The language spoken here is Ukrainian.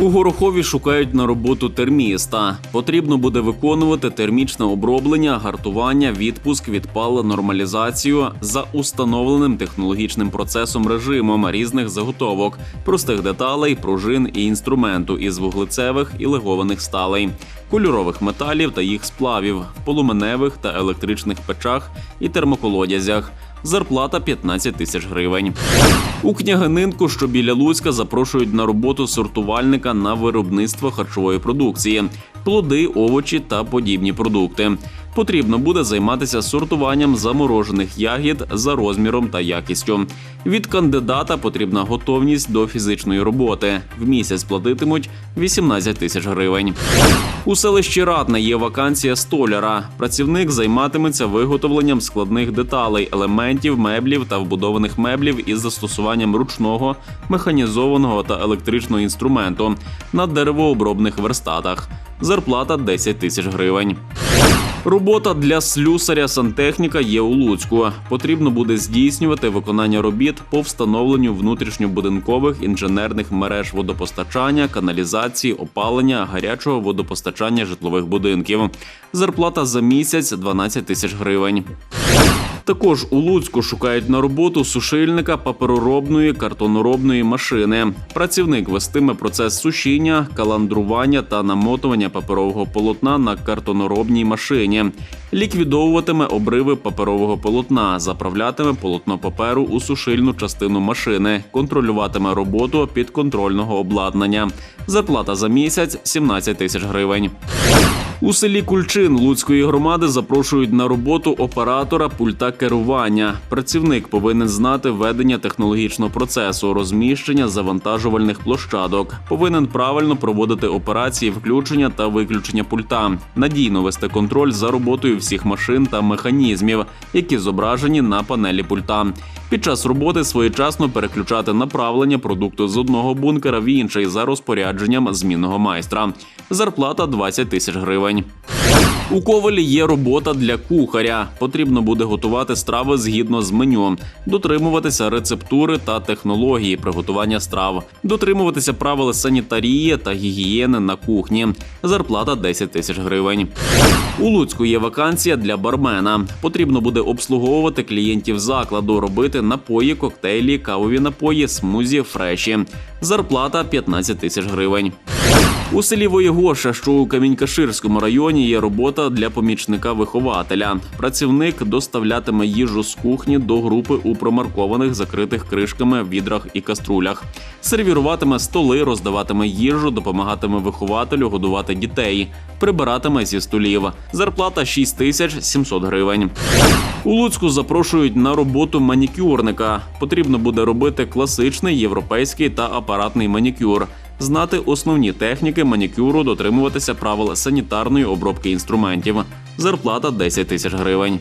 У Горохові шукають на роботу терміста. Потрібно буде виконувати термічне оброблення, гартування, відпуск, відпал, нормалізацію за установленим технологічним процесом режимом різних заготовок, простих деталей, пружин і інструменту із вуглецевих і легованих сталей, кольорових металів та їх сплавів, полуменевих та електричних печах і термоколодязях. Зарплата 15 тисяч гривень. У княгининку, що біля Луцька, запрошують на роботу сортувальника на виробництво харчової продукції, плоди, овочі та подібні продукти. Потрібно буде займатися сортуванням заморожених ягід за розміром та якістю. Від кандидата потрібна готовність до фізичної роботи. В місяць платитимуть 18 тисяч гривень. У селищі Ратне є вакансія столяра. Працівник займатиметься виготовленням складних деталей, елементів, меблів та вбудованих меблів із застосуванням ручного, механізованого та електричного інструменту на деревообробних верстатах. Зарплата 10 тисяч гривень. Робота для слюсаря сантехніка є у Луцьку. Потрібно буде здійснювати виконання робіт по встановленню внутрішньобудинкових інженерних мереж водопостачання, каналізації, опалення, гарячого водопостачання житлових будинків. Зарплата за місяць 12 тисяч гривень. Також у Луцьку шукають на роботу сушильника папероробної картоноробної машини. Працівник вестиме процес сушіння, каландрування та намотування паперового полотна на картоноробній машині. Ліквідовуватиме обриви паперового полотна, заправлятиме полотно паперу у сушильну частину машини, контролюватиме роботу підконтрольного обладнання. Зарплата за місяць 17 тисяч гривень. У селі Кульчин Луцької громади запрошують на роботу оператора пульта керування. Працівник повинен знати ведення технологічного процесу, розміщення завантажувальних площадок. Повинен правильно проводити операції включення та виключення пульта, надійно вести контроль за роботою всіх машин та механізмів, які зображені на панелі пульта. Під час роботи своєчасно переключати направлення продукту з одного бункера в інший за розпорядженням змінного майстра. Зарплата 20 тисяч гривень. У ковалі є робота для кухаря. Потрібно буде готувати страви згідно з меню, дотримуватися рецептури та технології приготування страв, дотримуватися правил санітарії та гігієни на кухні. Зарплата 10 тисяч гривень. У Луцьку є вакансія для бармена. Потрібно буде обслуговувати клієнтів закладу, робити напої, коктейлі, кавові напої, смузі, фреші. Зарплата 15 тисяч гривень. У селі Воєгоша, що у Камінькаширському районі, є робота для помічника вихователя. Працівник доставлятиме їжу з кухні до групи у промаркованих закритих кришками відрах і каструлях. Сервіруватиме столи, роздаватиме їжу, допомагатиме вихователю годувати дітей, прибиратиме зі столів. Зарплата 6 тисяч 700 гривень. У Луцьку запрошують на роботу манікюрника. Потрібно буде робити класичний європейський та апаратний манікюр знати основні техніки манікюру, дотримуватися правил санітарної обробки інструментів. Зарплата 10 тисяч гривень.